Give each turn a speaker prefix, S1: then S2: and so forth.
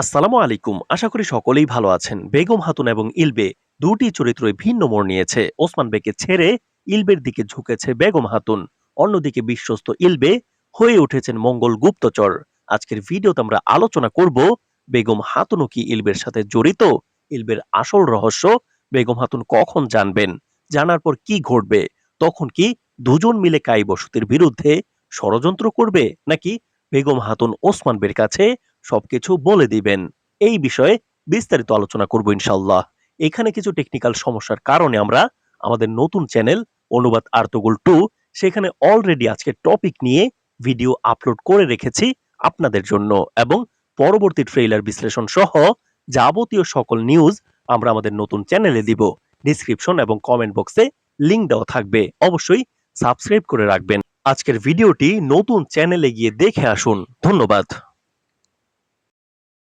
S1: আসসালামু আলাইকুম। আশা করি সকলেই ভালো আছেন। বেগম হাতুন এবং ইলবে দুটি চরিত্রই ভিন্ন মোড় নিয়েছে। ওসমান বেগকে ছেড়ে ইলবের দিকে ঝুঁকেছে বেগম হাতুন। অন্যদিকে বিশ্বস্ত ইলবে হয়ে উঠেছেন মঙ্গল গুপ্তচর। আজকের ভিডিওতে আমরা আলোচনা করব বেগম হাতুনও কি ইলবের সাথে জড়িত, ইলবের আসল রহস্য, বেগম হাতুন কখন জানবেন, জানার পর কি ঘটবে, তখন কি দুজন মিলে কাই বসতির বিরুদ্ধে ষড়যন্ত্র করবে, নাকি বেগম হাতুন ওসমান বের কাছে সবকিছু বলে দিবেন। এই বিষয়ে বিস্তারিত আলোচনা করব ইনশাল্লাহ এখানে কিছু টেকনিক্যাল সমস্যার কারণে আমরা আমাদের নতুন চ্যানেল অনুবাদ আর্তগুল টু সেখানে অলরেডি আজকে টপিক নিয়ে ভিডিও আপলোড করে রেখেছি আপনাদের জন্য এবং পরবর্তী ট্রেইলার বিশ্লেষণ সহ যাবতীয় সকল নিউজ আমরা আমাদের নতুন চ্যানেলে দিব। ডিসক্রিপশন এবং কমেন্ট বক্সে লিংক দেওয়া থাকবে। অবশ্যই সাবস্ক্রাইব করে রাখবেন। আজকের ভিডিওটি নতুন চ্যানেলে গিয়ে দেখে আসুন। ধন্যবাদ।